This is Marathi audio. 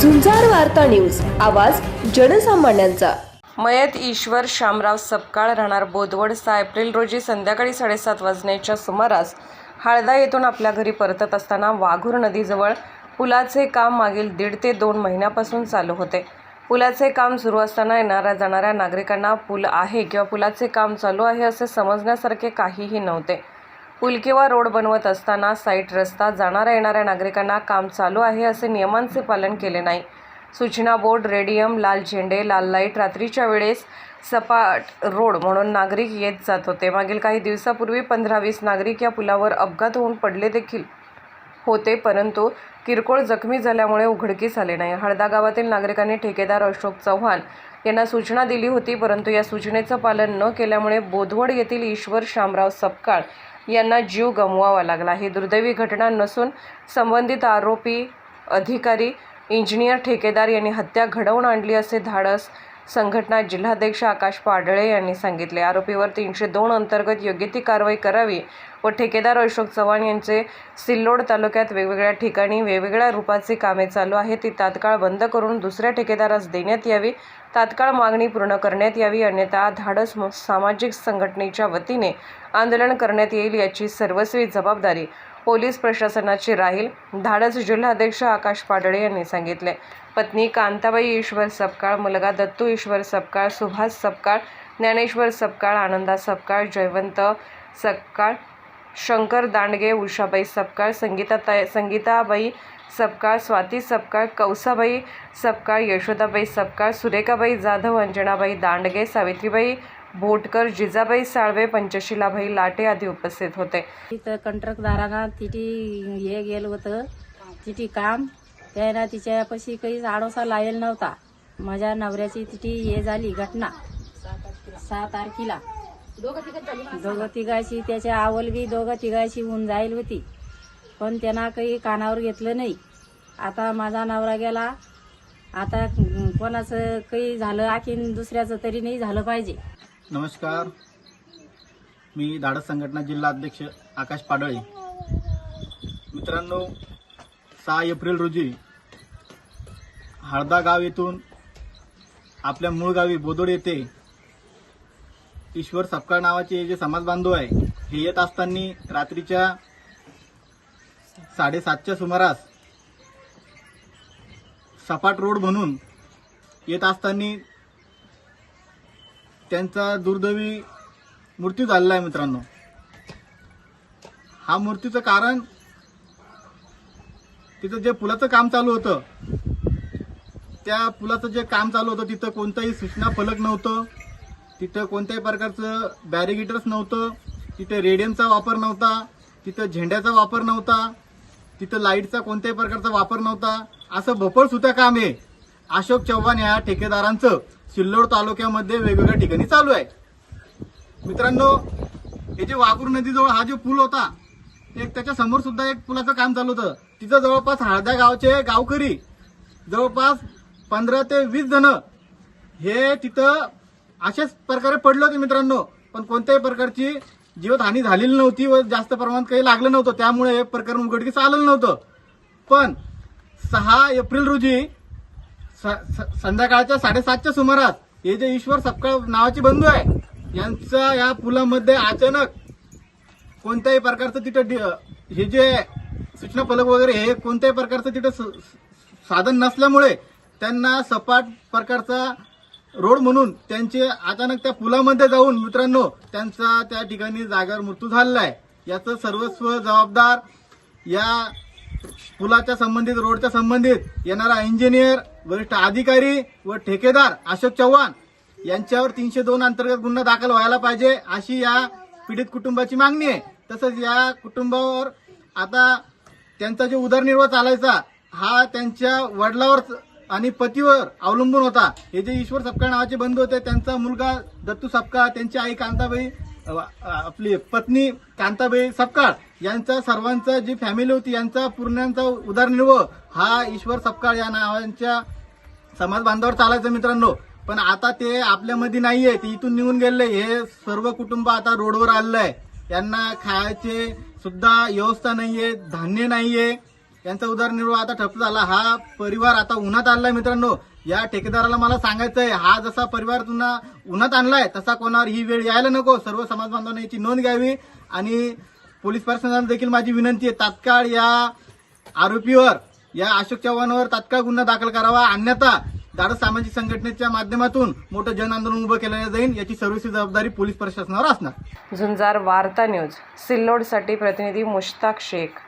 झुंजार वार्ता न्यूज आवाज जनसामान्यांचा. मयत ईश्वर शामराव सपकाळ राहणार बोदवड सहा एप्रिल रोजी संध्याकाळी साडेसात वाजण्याच्या सुमारास हाळदा येथून आपल्या घरी परतत असताना वाघूर नदीजवळ पुलाचे काम मागील दीड ते दोन महिन्यापासून चालू होते. पुलाचे काम सुरू असताना येणाऱ्या जाणाऱ्या नागरिकांना पूल आहे किंवा पुलाचे काम चालू आहे असे समजण्यासारखे काहीही नव्हते. पूल किंवा रोड बनवत असताना साईट रस्ता जाणाऱ्या येणाऱ्या नागरिकांना काम चालू आहे असे नियमांचे पालन केले नाही. सूचना बोर्ड रेडियम लाल झेंडे लाल लाइट रात्रीच्या वेळेस सपाट रोड म्हणून नागरिक येत जात होते. मागील काही दिवसापूर्वी पंधरा वीस नागरिक या पुलावर अपघात होऊन पडले देखील होते परंतु किरकोळ जखमी झाल्यामुळे उघडकीस आले नाही. हळदा गावातील नागरिकांनी ठेकेदार अशोक चव्हाण यांना सूचना दिली होती परंतु या सूचनेचं पालन न केल्यामुळे बोधवड येथील ईश्वर शामराव सपकाळ यांना जीव गमवावा लागला. ही दुर्दैवी घटना नसून संबंधित आरोपी अधिकारी इंजिनियर ठेकेदार यांनी हत्या घडवून आणली असे धाडस संघटना जिल्हाध्यक्ष आकाश पाडळे यांनी सांगितले. आरोपीवर तीनशे दोन अंतर्गत योग्य ती कारवाई करावी व ठेकेदार अशोक चव्हाण यांचे सिल्लोड तालुक्यात वेगवेगळ्या ठिकाणी वेगवेगळ्या रूपाची कामे चालू आहेत. ती तात्काळ बंद करून दुसऱ्या ठेकेदारास देण्यात यावी तात्काळ मागणी पूर्ण करण्यात यावी अन्यथा धाडस सामाजिक संघटनेच्या वतीने आंदोलन करण्यात येईल याची सर्वस्वी जबाबदारी पोलीस प्रशासनाची राहील धाडस जिल्हाध्यक्ष आकाश पाडळे यांनी सांगितले. पत्नी कांताबाई ईश्वर सपकाळ मुलगा दत्तू ईश्वर सपकाळ सुभाष सपकाळ ज्ञानेश्वर सपकाळ आनंदा सपकाळ जयवंत सपकाळ शंकर दांडगे उषाबाई सपकाळ संगीता संगीताबाई सपकाळ स्वाती सपकाळ कौसाबाई सपकाळ यशोदाबाई सपकाळ सुरेखाबाई जाधव अंजनाबाई दांडगे सावित्रीबाई बोटकर जिजाबाई साळवे पंचशिलाबाई लाटे आदी उपस्थित होते. तिथं कंट्रकदारांना तिथे हे गेलं होतं तिथे काम. त्याला तिच्यापाशी काही आडोसा लावेल नव्हता. माझ्या नवऱ्याची तिथे हे झाली घटना. सहा तारखेला. दोघं तिघाशी त्याच्या आवल बी दोघं तिघाशी होऊन जाईल होती. पण त्यांना काही कानावर घेतलं नाही. आता माझा नवरा गेला. आता कोणाचं काही झालं आखीन दुसऱ्याचं तरी नाही झालं पाहिजे. नमस्कार. मी धाडस संघटना जिल्हा अध्यक्ष आकाश पाडळे. मित्रांनो सहा एप्रिल रोजी हळदा गाव येथून आपल्या मूळ गावी बोदोड येथे ईश्वर सपकाळ नावाचे जे समाज बांधव आहे हे येत असताना रात्रीच्या साडेसातच्या सुमारास सपाट रोड म्हणून येत असताना त्यांचा दुर्दैवी मृत्यू झालेला आहे मित्रांनो. हा मृत्यूचं कारण तिथं जे पुलाचं काम चालू होतं त्या पुलाचं जे काम चालू होतं तिथं कोणतंही सूचना फलक नव्हतं तिथं कोणत्याही प्रकारचं बॅरिगेटर्स नव्हतं तिथं रेडियमचा वापर नव्हता तिथं झेंड्याचा वापर नव्हता तिथं लाईटचा कोणत्याही प्रकारचा वापर नव्हता असं भोपळ सुद्धा काम आहे. अशोक चव्हाण या ठेकेदारांचं. सिल्लोड तालुक्यामध्ये वेगवेगळ्या ठिकाणी चालू आहे. मित्रांनो हे जे वाघूर नदीजवळ हा जो पूल होता एक त्याच्यासमोर सुद्धा एक पुलाचं काम चालू होतं. तिथं जवळपास हळद्या गावचे गावकरी जवळपास पंधरा ते वीस जण हे तिथं अशाच प्रकारे पडले होते मित्रांनो. पण कोणत्याही प्रकारची जीवतहानी झालेली नव्हती व जास्त प्रमाणात काही लागलं नव्हतं. त्यामुळे हे प्रकरण उघडकीस आलेलं नव्हतं. पण सहा एप्रिल रोजी संध्याकाळच्या साडेसातच्या सुमारास हे जे ईश्वर सपकाळ नावाचे बंधू आहे यांचा या पुलामध्ये अचानक कोणत्याही प्रकारचं तिथं हे जे सूचना फलक वगैरे हे कोणत्याही प्रकारचं तिथं स- साधन नसल्यामुळे त्यांना सपाट प्रकारचा रोड म्हणून त्यांचे अचानक त्या पुलामध्ये जाऊन मित्रांनो त्यांचा त्या ठिकाणी जागेवर मृत्यू झालेला आहे. याचं सर्वस्व जबाबदार या पुलाच्या संबंधित रोडच्या संबंधित येणारा इंजिनियर वरिष्ठ अधिकारी व ठेकेदार अशोक चव्हाण यांच्यावर तीनशे दोन अंतर्गत गुन्हा दाखल व्हायला पाहिजे अशी या पीडित कुटुंबाची मागणी आहे. तसंच या कुटुंबावर आता त्यांचा जो उदरनिर्वाह चालायचा हा त्यांच्या वडिलावर आणि पतीवर अवलंबून होता. हे जे ईश्वर सपकाळ नावाचे बंधू होते त्यांचा मुलगा दत्तू सपकाळ त्यांची आई कांताबाई आपली पत्नी कांताबाई सपकाळ यांचा सर्वांचा जी फॅमिली होती यांचा पूर्णांचा उदरनिर्वाह हा ईश्वर सपकाळ या नावांच्या समाज बांधावर चालायचं मित्रांनो. पण आता ते आपल्यामध्ये नाहीये ते इथून निघून गेले. हे सर्व कुटुंब आता रोडवर आलेलं आहे. यांना खायचे सुद्धा व्यवस्था नाहीये धान्य नाहीये. यांचा उदरनिर्वाह आता ठप्प झाला. हा परिवार आता उन्हात आणलाय मित्रांनो. या ठेकेदाराला मला सांगायचंय हा जसा परिवार पुन्हा उन्हात आणलाय तसा कोणावर ही वेळ यायला नको. सर्व समाज बांधवांनी याची नोंद घ्यावी आणि पोलीस प्रशासनाला देखील माझी विनंती आहे तात्काळ या आरोपीवर या अशोक चव्हाणवर तात्काळ गुन्हा दाखल करावा. अन्यथा दारू सामाजिक संघटनेच्या माध्यमातून मोठं जन आंदोलन उभं केलं जाईल याची सर्वस्वी जबाबदारी पोलीस प्रशासनावर असणार. झुंजार वार्ता न्यूज सिल्लोडसाठी प्रतिनिधी मुश्ताक शेख.